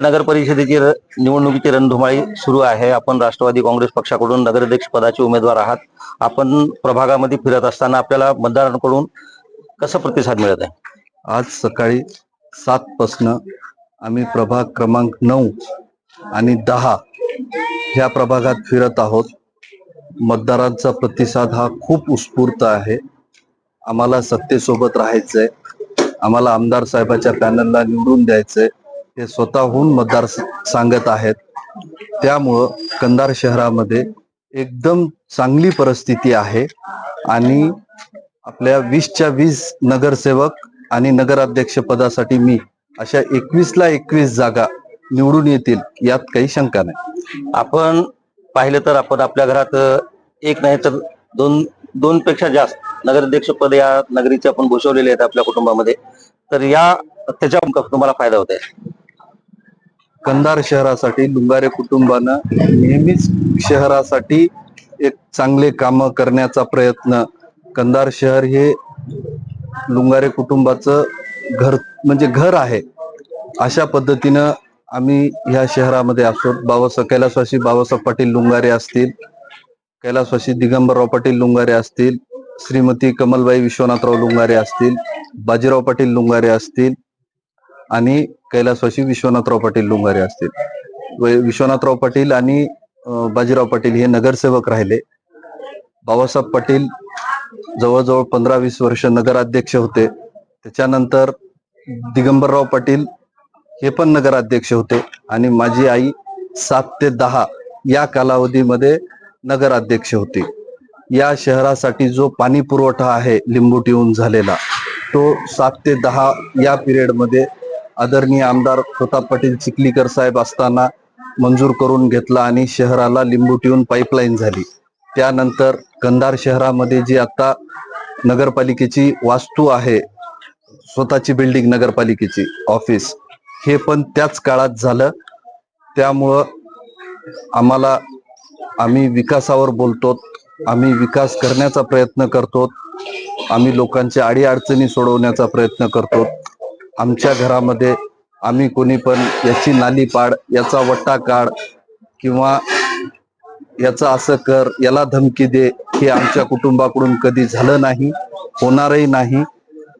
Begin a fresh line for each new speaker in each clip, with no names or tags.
नगर परिषदेची र- निवडणुकीची रणधुमाळी सुरू आहे. आपण राष्ट्रवादी काँग्रेस पक्षाकडून नगराध्यक्ष पदाचे उमेदवार आहात. आपण प्रभागामध्ये फिरत असताना आपल्याला मतदारांकडून कसा प्रतिसाद मिळत आहे?
आज सकाळी सात पासनं आम्ही प्रभाग क्रमांक नऊ आणि दहा ह्या प्रभागात फिरत आहोत. मतदारांचा प्रतिसाद हा खूप उत्स्फूर्त आहे. आम्हाला सत्तेसोबत राहायचंय. आम्हाला आमदार साहेबाच्या पॅनलला निवडून द्यायचंय. ते स्वतःहून मतदार सांगत आहेत. त्यामुळं कंधार शहरामध्ये एकदम चांगली परिस्थिती आहे. आणि आपल्या वीसच्या वीस नगरसेवक आणि नगराध्यक्ष पदासाठी मी अशा एकवीसला एकवीस जागा निवडून येतील यात काही शंका नाही.
आपण पाहिलं तर आपण आपल्या घरात एक नाही तर दोन दोन पेक्षा जास्त नगराध्यक्ष पद या नगरीचे आपण भूषवलेले आहेत आपल्या कुटुंबामध्ये. तर या त्याच्या तुम्हाला फायदा होत आहे.
कंधार शहरासाठी लुंगारे कुटुंबानं नेहमीच शहरासाठी एक चांगले काम करण्याचा प्रयत्न. कंधार शहर हे लुंगारे कुटुंबाचं घर म्हणजे घर आहे. अशा पद्धतीनं आम्ही ह्या शहरामध्ये असतो बाबासाहेब कैलासवासी बाबासाहेब पाटील लुंगारे असतील कैलासवासी दिगंबरराव पाटील लुंगारे असतील श्रीमती कमलबाई विश्वनाथराव लुंगारे असतील बाजीराव पाटील लुंगारे असतील आणि कैलासवाशी विश्वनाथराव पाटील लुंगारे असतील. विश्वनाथराव पाटील आणि बाजीराव पाटील हे नगरसेवक राहिले. बाबासाहेब पाटील जवळजवळ पंधरा वीस वर्ष नगराध्यक्ष होते. त्याच्यानंतर दिगंबरराव पाटील हे पण नगराध्यक्ष होते. आणि माझी आई सात ते दहा या कालावधीमध्ये नगराध्यक्ष होती. या शहरासाठी जो पाणी पुरवठा आहे लिंबुटीहून झालेला तो सात ते दहा या पिरियडमध्ये आदरणीय आमदार प्रताप पाटील चिखलीकर साहेब असताना मंजूर करून घेतला आणि शहराला लिंबुटीहून पाईपलाईन झाली. त्यानंतर कंधार शहरामध्ये जी आता नगरपालिकेची वास्तू आहे स्वतःची बिल्डिंग नगरपालिकेची ऑफिस हे पण त्याच काळात झालं. त्यामुळं आम्हाला आम्ही विकासावर बोलतो आम्ही विकास करण्याचा प्रयत्न करतो आम्ही लोकांच्या अडीअडचणी सोडवण्याचा प्रयत्न करतो. आमच्या घरामध्ये आम्ही कोणी पण याची नाली पाड याचा वट्टा काढ किंवा याचं असं कर याला धमकी दे हे आमच्या कुटुंबाकडून कधी झालं नाही होणारही नाही.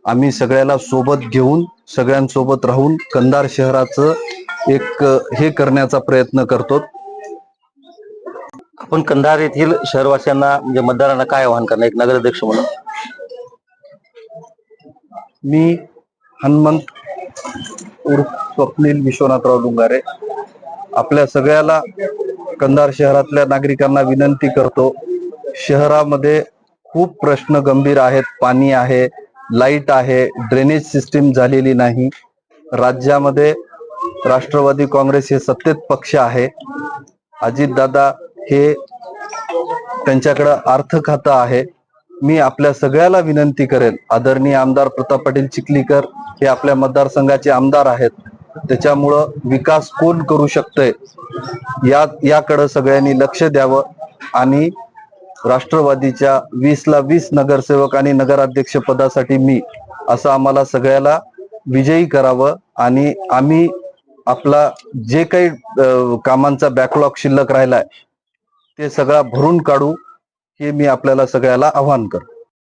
आम्ही सगळ्याला सोबत घेऊन सगळ्यांसोबत राहून कंधार शहराचं एक हे करण्याचा प्रयत्न करतो.
आपण कंधार येथील शहरवासियांना म्हणजे मतदारांना काय आवाहन करणार? एक नगराध्यक्ष म्हणून.
मी हनुमंत उर्फ स्वप्नील विश्वनाथराव डुंगारे. आपल्या सगळ्याला कंधार शहरातल्या नागरिकांना विनंती करतो शहरामध्ये खूप प्रश्न गंभीर आहेत पाणी आहे लाइट आहे ड्रेनेज सिस्टीम झालेली नाही. राज्यामध्ये राष्ट्रवादी काँग्रेस हे सत्तेत पक्ष आहे. अजितदादा हे त्यांच्याकडं अर्थ खातं आहे. मी आपल्या सगळ्याला विनंती करेन. आदरणीय आमदार प्रताप पाटील चिखलीकर हे आपल्या मतदारसंघाचे आमदार आहेत. त्याच्यामुळं विकास कोण करू शकतंय? या याकडं सगळ्यांनी लक्ष द्यावं आणि राष्ट्रवादीच्या वीसला वीस नगरसेवक आणि नगराध्यक्ष पदासाठी मी असं आम्हाला सगळ्याला विजयी करावं आणि आम्ही आपला जे काही कामांचा बॅकलॉग शिल्लक राहिलाय ते सगळा भरून काढू. हे मी आपल्याला सगळ्याला आव्हान करतो.